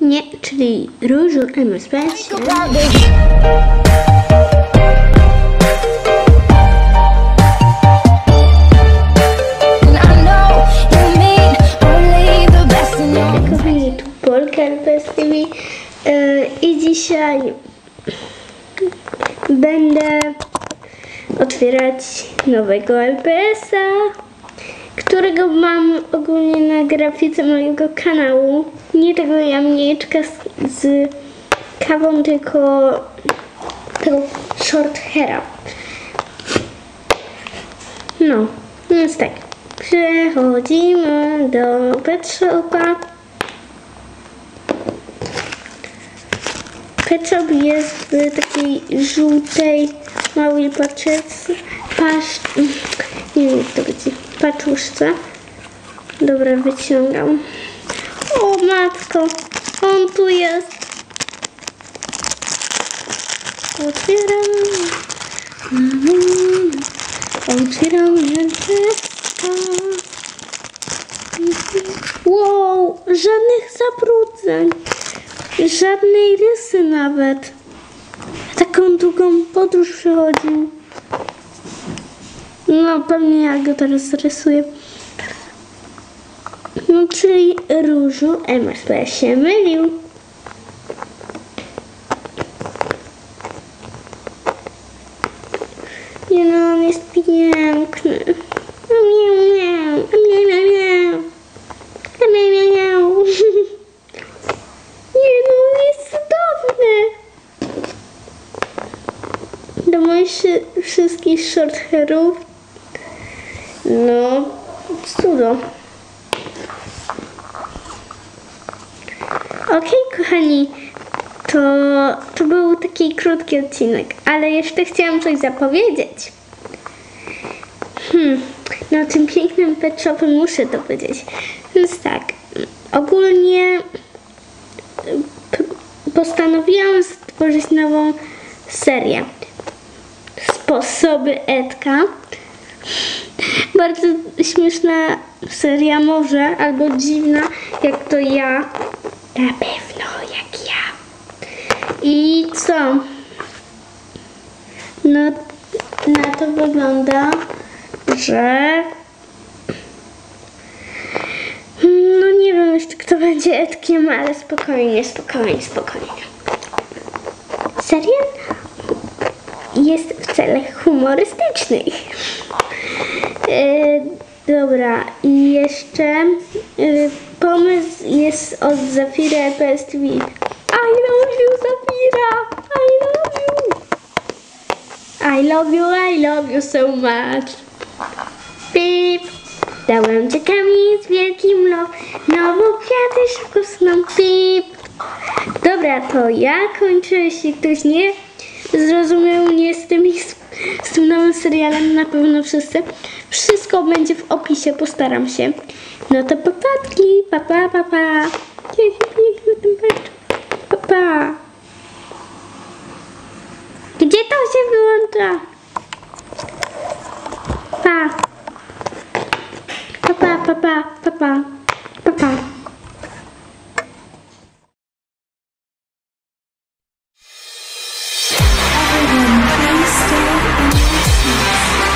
Nie, czyli różu MSP. Kochani, tu Polka LPS TV yy, i dzisiaj będę otwierać nowego LPS-a, którego mam ogólnie na grafice mojego kanału. Nie tego jamniczka z, z kawą, tylko tego short haira. No, więc tak. Przechodzimy do pet shopa. Pet shop jest w takiej żółtej, małej paczce. Pasz... Nie wiem jak to będzie. Paczuszce. Dobra, wyciągam. Matko, on tu jest. Otwieram. Otwieram lędeczka. Wow, żadnych zabrudzeń. Żadnej rysy nawet. Taką długą podróż przechodził. No, pewnie ja go teraz rysuję. No, czyli różu MSP się mylił. Nie no, on jest piękny. Miau, miau, miau, miau, miau. Miau. Nie no, jest. Do wszystkich short hairów. No, cudo. Okej, kochani, to, to był taki krótki odcinek, ale jeszcze chciałam coś zapowiedzieć. Hmm, no tym pięknym pet muszę to powiedzieć. Więc tak, ogólnie p- postanowiłam stworzyć nową serię. Sposoby Edka. Bardzo śmieszna seria może, albo dziwna, jak to ja. Na pewno jak ja. I co? No, na to wygląda, że... No nie wiem jeszcze kto będzie Edkiem, ale spokojnie, spokojnie, spokojnie. Serial jest w celach humorystycznych. E, dobra, i jeszcze e, pomysł jest od Zafira EPS. I love you, Zafira! I love you! I love you, I love you so much. Pip! Dałem cię kamień z wielkim love, no bo kwiaty szybko sną. Pip! Dobra, to ja kończę, jeśli ktoś nie zrozumiał mnie z tym, z tym nowym serialem, na pewno wszyscy. Wszystko będzie w opisie, postaram się. No to papatki, papa, papa. Jaki piękny ten pecz. Papa. Gdzie to się wyłącza? Pa. Papa, papa, papa, papa. stay in the